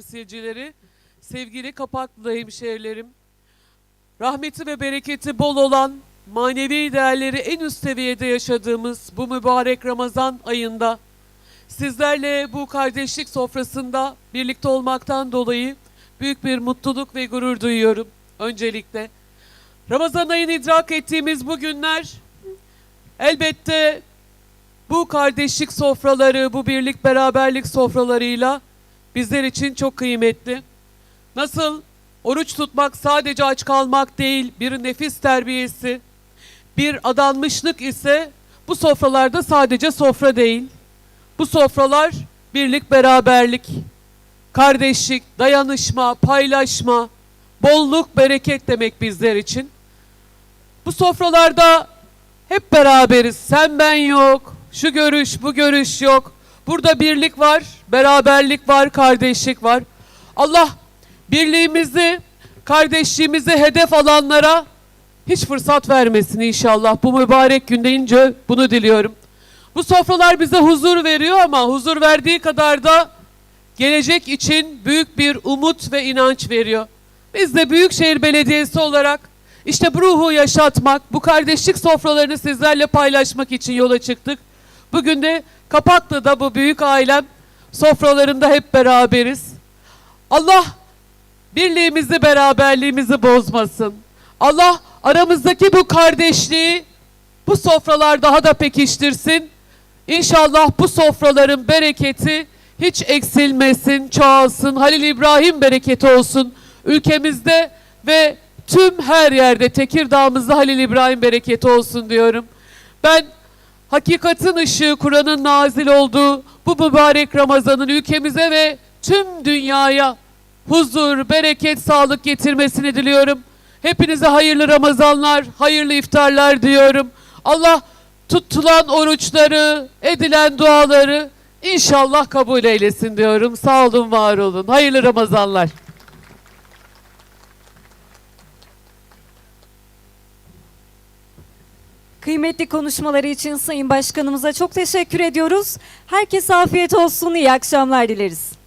temsilcileri, sevgili Kapaklı hemşehrilerim, rahmeti ve bereketi bol olan, manevi değerleri en üst seviyede yaşadığımız bu mübarek Ramazan ayında sizlerle bu kardeşlik sofrasında birlikte olmaktan dolayı büyük bir mutluluk ve gurur duyuyorum öncelikle. Ramazan ayını idrak ettiğimiz bu günler elbette bu kardeşlik sofraları, bu birlik beraberlik sofralarıyla bizler için çok kıymetli. Nasıl oruç tutmak sadece aç kalmak değil, bir nefis terbiyesi, bir adanmışlık ise bu sofralarda sadece sofra değil. Bu sofralar birlik, beraberlik, kardeşlik, dayanışma, paylaşma, bolluk, bereket demek bizler için. Bu sofralarda hep beraberiz. Sen ben yok. Şu görüş, bu görüş yok. Burada birlik var, beraberlik var, kardeşlik var. Allah birliğimizi, kardeşliğimizi hedef alanlara hiç fırsat vermesin inşallah. Bu mübarek günde ince bunu diliyorum. Bu sofralar bize huzur veriyor ama huzur verdiği kadar da gelecek için büyük bir umut ve inanç veriyor. Biz de Büyükşehir Belediyesi olarak işte bu ruhu yaşatmak, bu kardeşlik sofralarını sizlerle paylaşmak için yola çıktık. Bugün de Kapaklı'da bu büyük ailem sofralarında hep beraberiz. Allah birliğimizi, beraberliğimizi bozmasın. Allah aramızdaki bu kardeşliği bu sofralar daha da pekiştirsin. İnşallah bu sofraların bereketi hiç eksilmesin, çoğalsın. Halil İbrahim bereketi olsun ülkemizde ve tüm her yerde Tekirdağ'ımızda Halil İbrahim bereketi olsun diyorum. Ben hakikatin ışığı Kur'an'ın nazil olduğu bu mübarek Ramazan'ın ülkemize ve tüm dünyaya huzur, bereket, sağlık getirmesini diliyorum. Hepinize hayırlı Ramazanlar, hayırlı iftarlar diyorum. Allah tutulan oruçları, edilen duaları inşallah kabul eylesin diyorum. Sağ olun, var olun. Hayırlı Ramazanlar. Kıymetli konuşmaları için Sayın Başkanımıza çok teşekkür ediyoruz. Herkese afiyet olsun, iyi akşamlar dileriz.